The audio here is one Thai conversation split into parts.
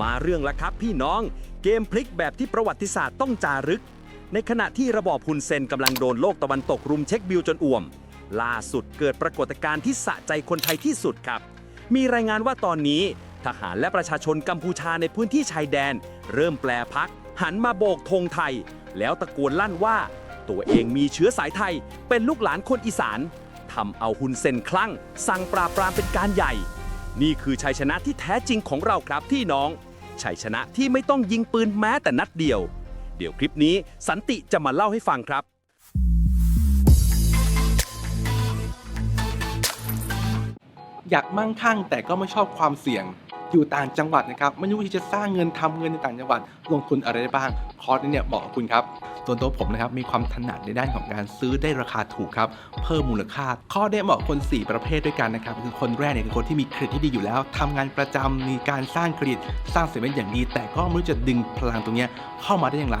มาเรื่องละครับพี่น้อง เกมพลิกแบบที่ประวัติศาสตร์ต้องจารึก ในขณะที่ระบอบฮุนเซนกำลังโดนโลกตะวันตกรุมเช็คบิลจนอ่วม ล่าสุดเกิดปรากฏการณ์ที่สะใจคนไทยที่สุดครับ มีรายงานว่าตอนนี้ ทหารและประชาชนกัมพูชาในพื้นที่ชายแดน เริ่มแปลพัก หันมาโบกธงไทย แล้วตะโกนลั่นว่า ตัวเองมีเชื้อสายไทย เป็นลูกหลานคนอีสานทำเอาฮุนเซนคลั่ง สั่งปราบปรามเป็นการใหญ่ นี่คือชัยชนะที่แท้จริงของเราครับพี่น้อง ชัยชนะที่ไม่ต้องยิงปืนแม้แต่นัดเดียว เดี๋ยวคลิปนี้สันติจะมาเล่าให้ฟังครับ อยากมั่งคั่งแต่ก็ไม่ชอบความเสี่ยง อยู่ต่างจังหวัดนะครับไม่รู้ว่จะสร้างเงินทำเงินในต่างจังหวัด ลงทุนอะไรได้บ้าง คอร์สนี้เนี่ยเหมาะกับคุณครับส่วนตัวผมนะครับมีความถนัดในด้านของการซื้อได้ราคาถูกครับเพิ่มมูลค่า ข้อได้เหมาะกับคน 4 ประเภทด้วยกันนะครับคือคนแรกเนี่ยคือคนที่มีเครดิตที่ดีอยู่แล้วทำงานประจำมีการสร้างเครดิตสร้างเสร็จเป็นอย่างดี แต่ก็ไม่รู้จะดึงพลังตรงเนี้ยเข้ามาได้อย่างไร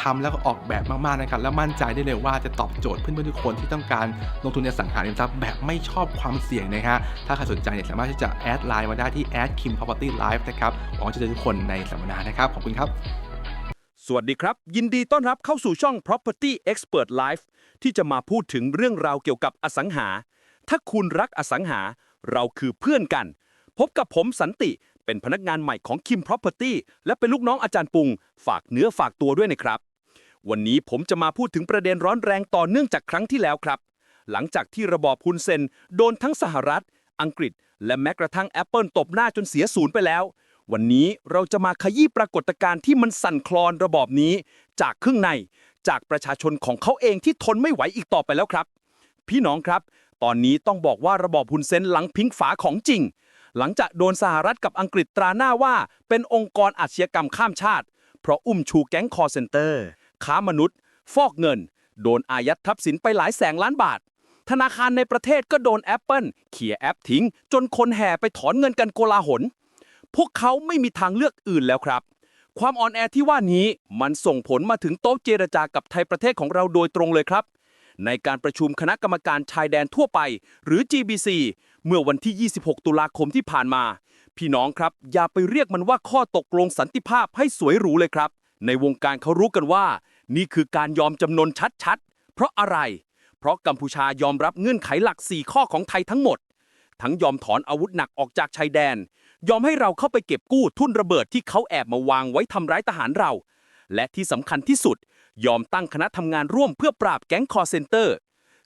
ทำแล้วก็ออกแบบมากๆนะครับแล้วมั่นใจได้เลยว่าจะตอบโจทย์เพื่อนๆทุกคนที่ต้องการลงทุนในอสังหาริมทรัพย์แบบไม่ชอบความเสี่ยงนะฮะถ้าใครสนใจเนี่ยสามารถที่จะแอดไลน์มาได้ที่ a d kim property live นะครับหวังจะเจอทุกคนในสัมมนานะครับขอบคุณครับสวัสดีครับ ยินดีต้อนรับเข้าสู่ช่อง Property Expert Life ที่จะมาพูดถึงเรื่องราวเกี่ยวกับอสังหา ถ้าคุณรักอสังหา เราคือเพื่อนกัน พบกับผมสันติเป็นพนักงานใหม่ของ Kim Property และเป็นลูกน้องอาจารย์ปุง ฝากเนื้อฝากตัวด้วยนะครับ วันนี้ผมจะมาพูดถึงประเด็นร้อนแรงต่อเนื่องจากครั้งที่แล้วครับ หลังจากที่ระบอบฮุนเซนโดนทั้งสหรัฐ อังกฤษ และแม้กระทั่ง Apple ตบหน้าจนเสียศูนย์ไปแล้ว วันนี้เราจะมาขยี้ปรากฏการณ์ที่มันสั่นคลอนระบอบนี้ จากข้างในจากประชาชนของเขาเองที่ทนไม่ไหวอีกต่อไปแล้วครับ พี่น้องครับ ตอนนี้ต้องบอกว่าระบอบฮุนเซนหลังพิงฝาของจริง หลังจากโดนสหรัฐกับอังกฤษตราหน้าว่า เป็นองค์กรอาชญากรรมข้ามชาติ เพราะอุ้มชูแก๊งคอร์เซนเตอร์ ค้ามนุษย์ ฟอกเงิน โดนอายัดทรัพย์สินไปหลายแสนล้านบาท ธนาคารในประเทศก็โดน Apple เขี่ยแอปทิ้ง จนคนแห่ไปถอนเงินกันโกลาหล พวกเขาไม่มีทางเลือกอื่นแล้วครับความอ่อนแอที่ว่านี้มันส่งผลมาถึงโต๊ะเจรจากับไทยประเทศของเราโดยตรงเลยครับ ในการประชุมคณะกรรมการชายแดนทั่วไป หรือ GBC เมื่อวันที่ 26 ตุลาคมที่ผ่านมา พี่น้องครับอย่าไปเรียกมันว่าข้อตกลงสันติภาพให้สวยหรูเลยครับ ในวงการเขารู้กันว่า นี่คือการยอมจำนนชัดๆ เพราะอะไร เพราะกัมพูชายอมรับเงื่อนไขหลัก 4 ข้อของไทยทั้งหมด ทั้งยอมถอนอาวุธหนักออกจากชายแดน ยอมให้เราเข้าไปเก็บกู้ทุ่นระเบิดที่เขาแอบมาวางไว้ทำร้ายทหารเรา และที่สำคัญที่สุด ยอมตั้งคณะทำงานร่วมเพื่อปราบแก๊งคอร์เซนเตอร์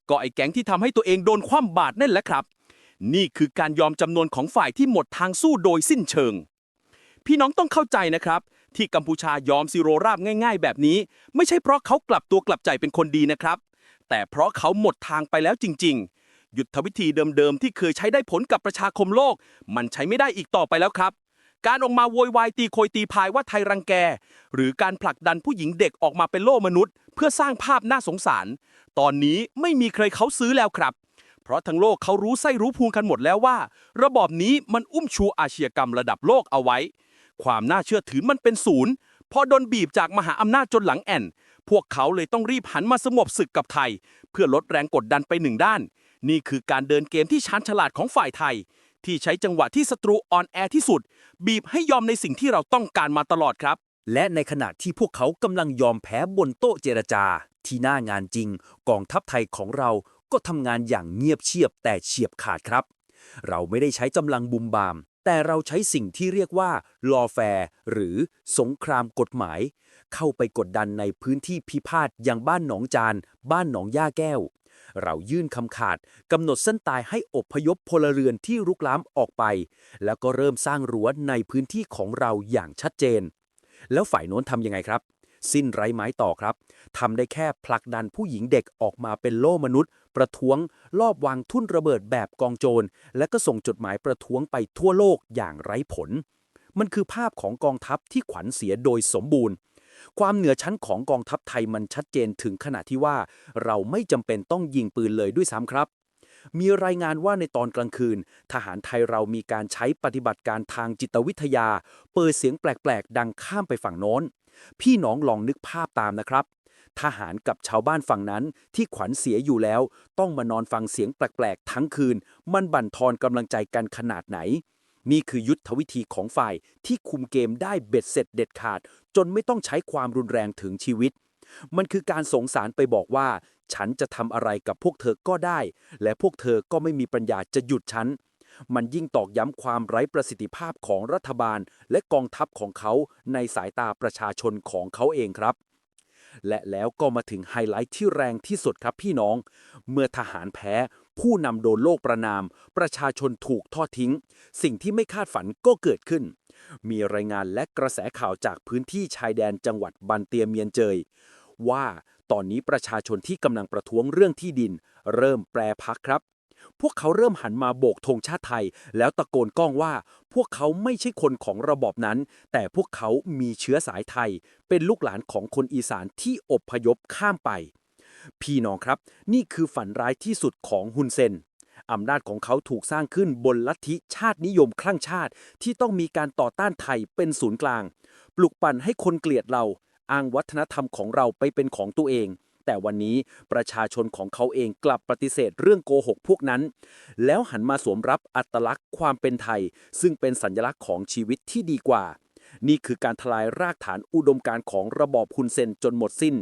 ก็ไอ้แก๊งที่ทำให้ตัวเองโดนคว่ำบาตรนั่นแหละครับ นี่คือการยอมจำนวนของฝ่ายที่หมดทางสู้โดยสิ้นเชิง พี่น้องต้องเข้าใจนะครับ ที่กัมพูชายอมซิโรราบง่ายๆ แบบนี้ ไม่ใช่เพราะเขากลับตัวกลับใจเป็นคนดีนะครับ แต่เพราะเขาหมดทางไปแล้วจริง ๆ ยุทธวิธีเดิมๆที่เคยใช้ได้ผลกับประชาคมโลก มันใช้ไม่ได้อีกต่อไปแล้วครับ การออกมาโวยวายตีโคยตีพายว่าไทยรังแก หรือการผลักดันผู้หญิงเด็กออกมาเป็นโล่มนุษย์ เพื่อสร้างภาพน่าสงสาร ตอนนี้ไม่มีใครเขาซื้อแล้วครับ เพราะทั้งโลกเขารู้ไส้รู้พุงกันหมดแล้วว่า ระบอบนี้มันอุ้มชูอาชญากรรมระดับโลกเอาไว้ ความน่าเชื่อถือมันเป็นศูนย์พอโดนบีบจากมหาอำนาจจนหลังแอนพวกเขาเลยต้องรีบหันมาสงบศึกกับไทย เพื่อลดแรงกดดันไปหนึ่งด้าน นี่คือการเดินเกมที่ชาญฉลาดของฝ่ายไทย ที่ใช้จังหวะที่ศัตรูอ่อนแอที่สุด บีบให้ยอมในสิ่งที่เราต้องการมาตลอดครับ และในขณะที่พวกเขากำลังยอมแพ้บนโต๊ะเจรจา ที่หน้างานจริง กองทัพไทยของเราก็ทำงานอย่างเงียบเชียบแต่เฉียบขาดครับ เราไม่ได้ใช้กำลังบุมบาม แต่เราใช้สิ่งที่เรียกว่า lawfare หรือสงครามกฎหมาย เข้าไปกดดันในพื้นที่พิพาทอย่างบ้านหนองจาน บ้านหนองย่าแก้ว เรายื่นคำขาดกำหนดเส้นตายให้อพยพพลเรือนที่รุกล้ำออกไป แล้วก็เริ่มสร้างรั้วในพื้นที่ของเราอย่างชัดเจน แล้วฝ่ายโน้นทำยังไงครับ สิ้นไร้ไม้ต่อครับทำได้แค่ผลักดันผู้หญิงเด็กออกมาเป็นโล่มนุษย์ ประท้วง ลอบวางทุ่นระเบิดแบบกองโจร และก็ส่งจดหมายประท้วงไปทั่วโลกอย่างไร้ผล มันคือภาพของกองทัพที่ขวัญเสียโดยสมบูรณ์ ความเหนือชั้นของกองทัพไทยมันชัดเจนถึงขนาดที่ว่า เราไม่จำเป็นต้องยิงปืนเลยด้วยซ้ำครับ มีรายงานว่าในตอนกลางคืน ทหารไทยเรามีการใช้ปฏิบัติการทางจิตวิทยา เปิดเสียงแปลกๆ ดังข้ามไปฝั่งโน้น พี่น้องลองนึกภาพตามนะครับทหารกับชาวบ้านฝั่งนั้นที่ขวัญเสียอยู่แล้ว ต้องมานอนฟังเสียงแปลก ๆ ทั้งคืน มันบั่นทอนกำลังใจกันขนาดไหน นี่คือยุทธวิธีของฝ่ายที่คุมเกมได้เบ็ดเสร็จเด็ดขาด จนไม่ต้องใช้ความรุนแรงถึงชีวิต มันคือการสงสารไปบอกว่า ฉันจะทำอะไรกับพวกเธอก็ได้ และพวกเธอก็ไม่มีปัญญาจะหยุดฉัน มันยิ่งตอกย้ำความไร้ประสิทธิภาพของรัฐบาล และกองทัพของเขาในสายตาประชาชนของเขาเองครับ และแล้วก็มาถึงไฮไลท์ที่แรงที่สุดครับพี่น้อง เมื่อทหารแพ้ ผู้นำโดนโลกประนาม ประชาชนถูกทอดทิ้ง สิ่งที่ไม่คาดฝันก็เกิดขึ้น มีรายงานและกระแสข่าวจากพื้นที่ชายแดนจังหวัดบันเตียเมียนเจย ว่าตอนนี้ประชาชนที่กำลังประท้วงเรื่องที่ดิน เริ่มแปรพักครับ พวกเขาเริ่มหันมาโบกธงชาติไทย แล้วตะโกนก้องว่า พวกเขาไม่ใช่คนของระบอบนั้น แต่พวกเขามีเชื้อสายไทย เป็นลูกหลานของคนอีสานที่อพยพข้ามไป พี่น้องครับ นี่คือฝันร้ายที่สุดของฮุนเซนอำนาจของเขาถูกสร้างขึ้นบนลัทธิชาตินิยมคลั่งชาติ ที่ต้องมีการต่อต้านไทยเป็นศูนย์กลาง ปลุกปั่นให้คนเกลียดเรา อ้างวัฒนธรรมของเราไปเป็นของตัวเอง แต่วันนี้ประชาชนของเขาเองกลับปฏิเสธเรื่องโกหกพวกนั้น แล้วหันมาสวมรับอัตลักษณ์ความเป็นไทย ซึ่งเป็นสัญลักษณ์ของชีวิตที่ดีกว่า นี่คือการทลายรากฐานอุดมการของระบอบฮุนเซนจนหมดสิ้น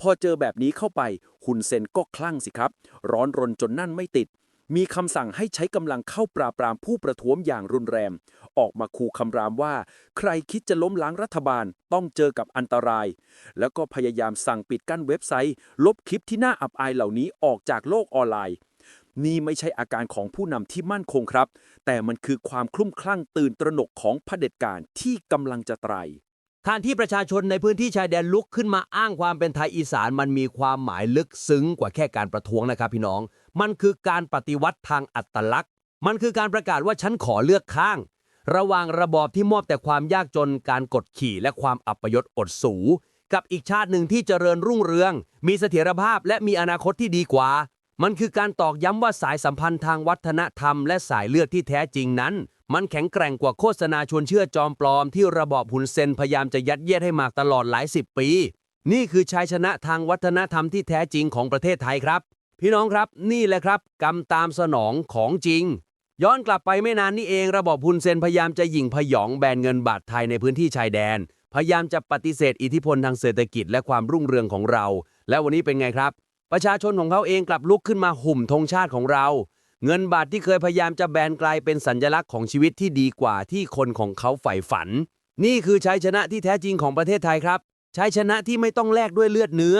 พอเจอแบบนี้เข้าไปฮุนเซนก็คลั่งสิครับ ร้อนรนจนนั่นไม่ติด มีคำสั่งให้ใช้กำลังเข้าปราบปรามผู้ประท้วงอย่างรุนแรง ออกมาคู่คำรามว่า ใครคิดจะล้มล้างรัฐบาลต้องเจอกับอันตราย แล้วก็พยายามสั่งปิดกั้นเว็บไซต์ ลบคลิปที่น่าอับอายเหล่านี้ออกจากโลกออนไลน์ นี่ไม่ใช่อาการของผู้นำที่มั่นคงครับ แต่มันคือความคลุ้มคลั่งตื่นตระหนกของเผด็จการที่กำลังจะไตรการที่ประชาชนในพื้นที่ชายแดนลุกขึ้นมาอ้างความเป็นไทยอีสานมันมีความหมายลึกซึ้งกว่าแค่การประท้วงนะครับพี่น้อง มันคือการปฏิวัติทางอัตลักษณ์ มันคือการประกาศว่าฉันขอเลือกข้าง ระหว่างระบอบที่มอบแต่ความยากจนการกดขี่และความอัปยศอดสู กับอีกชาติหนึ่งที่เจริญรุ่งเรือง มีเสถียรภาพและมีอนาคตที่ดีกว่า มันคือการตอกย้ำว่าสายสัมพันธ์ทางวัฒนธรรม และสายเลือดที่แท้จริงนั้น มันแข็งแกร่งกว่าโฆษณาชวนเชื่อจอมปลอม ที่ระบอบหุนเซนพยายามจะยัดเยียดให้มากตลอดหลายสิบปี นี่คือชัยชนะทางวัฒนธรรมที่แท้จริงของประเทศไทยครับ พี่น้องครับนี่แหละครับ กรรมตามสนองของจริง ย้อนกลับไปไม่นานนี้เองระบบฮุนเซนพยายามจะหยิ่งพยองแบนเงินบาทไทยในพื้นที่ชายแดน พยายามจะปฏิเสธอิทธิพลทางเศรษฐกิจและความรุ่งเรืองของเรา และวันนี้เป็นไงครับ ประชาชนของเขาเองกลับลุกขึ้นมาหุ่มธงชาติของเรา เงินบาทที่เคยพยายามจะแบนกลายเป็นสัญลักษณ์ของชีวิตที่ดีกว่าที่คนของเขาใฝ่ฝัน นี่คือชัยชนะที่แท้จริงของประเทศไทยครับชัยชนะที่ไม่ต้องแลกด้วยเลือดเนื้อ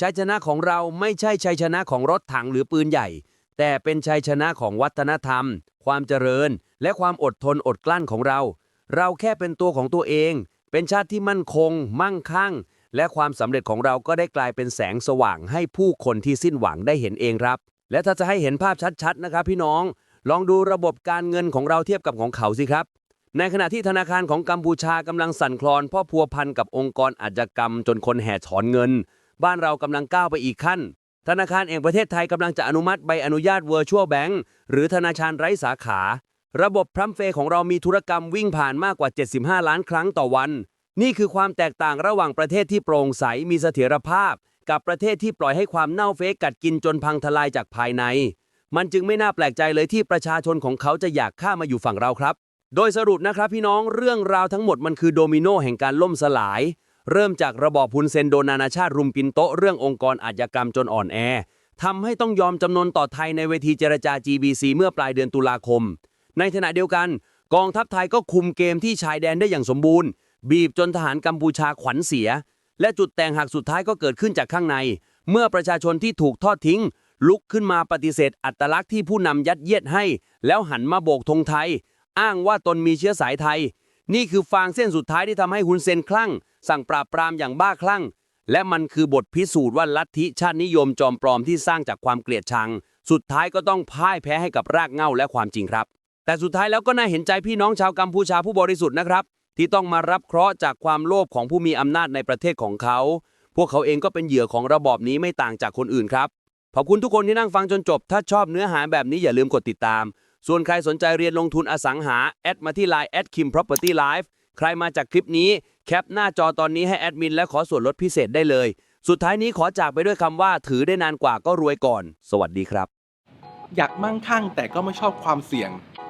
ชัยชนะของเราไม่ใช่ชัยชนะของรถถังหรือปืนใหญ่ แต่เป็นชัยชนะของวัฒนธรรม ความเจริญ และความอดทนอดกลั้นของเรา เราแค่เป็นตัวของตัวเอง เป็นชาติที่มั่นคง มั่งคั่ง และความสำเร็จของเราก็ได้กลายเป็นแสงสว่างให้ผู้คนที่สิ้นหวังได้เห็นเองครับ และถ้าจะให้เห็นภาพชัดๆนะครับ พี่น้อง ลองดูระบบการเงินของเราเทียบกับของเขาสิครับในขณะที่ธนาคารของกัมพูชากำลังสั่นคลอนเพ่อพัวพันกับองค์กรอาชญากรรมจนคนแห่ถอนเงิน บ้านเรากำลังก้าวไปอีกขั้น ธนาคารแห่งประเทศไทยกำลังจะอนุมัติใบอนุญาต Virtual Bank หรือธนาคารไร้สาขา ระบบพรัมเฟของเรามีธุรกรรมวิ่งผ่านมากกว่า 75 ล้านครั้งต่อวัน นี่คือความแตกต่างระหว่างประเทศที่โปร่งใสมีเสถียรภาพ กับประเทศที่ปล่อยให้ความเน่าเฟะกัดกินจนพังทลายจากภายใน มันจึงไม่น่าแปลกใจเลยที่ประชาชนของเขาจะอยากข้ามมาอยู่ฝั่งเราครับ โดยสรุปนะครับพี่น้องเรื่องราวทั้งหมดมันคือโดมิโนแห่งการล่มสลาย เริ่มจากระบอบพุนเซนโดนานาชาติรุมกินโตเรื่ององค์กรอาชญากรรมจนอ่อนแอทำให้ต้องยอมจำนนต่อไทยในเวทีเจรจา GBC เมื่อปลายเดือนตุลาคม ในขณะเดียวกัน กองทัพไทยก็คุมเกมที่ชายแดนได้อย่างสมบูรณ์ บีบจนทหารกัมพูชาขวัญเสีย และจุดแตงหักสุดท้ายก็เกิดขึ้นจากข้างใน เมื่อประชาชนที่ถูกทอดทิ้ง ลุกขึ้นมาปฏิเสธอัตลักษณ์ที่ผู้นำยัดเยียดให้ แล้วหันมาโบกธงไทย อ้างว่าตนมีเชื้อสายไทย นี่คือฟางเส้นสุดท้ายที่ทำให้ฮุนเซนคลั่ง สั่งปราบปรามอย่างบ้าคลั่ง และมันคือบทพิสูจน์ว่าลัทธิชาตินิยมจอมปลอมที่สร้างจากความเกลียดชัง สุดท้ายก็ต้องพ่ายแพ้ให้กับรากเหง้าและความจริงครับ แต่สุดท้ายแล้วก็น่าเห็นใจพี่น้องชาวกัมพูชาผู้บริสุทธิ์นะครับ ที่ต้องมารับเคราะห์จากความโลภของผู้มีอำนาจในประเทศของเขา พวกเขาเองก็เป็นเหยื่อของระบอบนี้ไม่ต่างจากคนอื่นครับขอบคุณทุกคนที่นั่งฟังจนจบ ถ้าชอบเนื้อหาแบบนี้อย่าลืมกดติดตาม ส่วนใครสนใจเรียนลงทุนอสังหา แอดมาที่ Line แอดคิม property life ใครมาจากคลิปนี้ แคปหน้าจอตอนนี้ให้แอดมินและขอส่วนลดพิเศษได้เลย สุดท้ายนี้ขอจากไปด้วยคำว่าถือได้นานกว่าก็รวยก่อน สวัสดีครับ อยากมั่งคั่งแต่ก็ไม่ชอบความเสี่ยง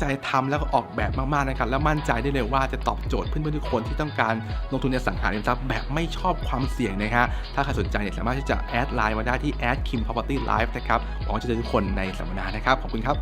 ใจทำแล้วก็ออกแบบมากๆนะครับ และมั่นใจได้เลยว่าจะตอบโจทย์เพื่อนๆทุกคนที่ต้องการลงทุนในสังหาริมทรัพย์แบบไม่ชอบความเสี่ยงนะฮะถ้าใครสนใจเนี่ยสามารถที่จะแอดไลน์มาได้ที่ a d kim property life นะครับหวังว่าจะเจอทุกคนในสัมมนานะครับขอบคุณครับ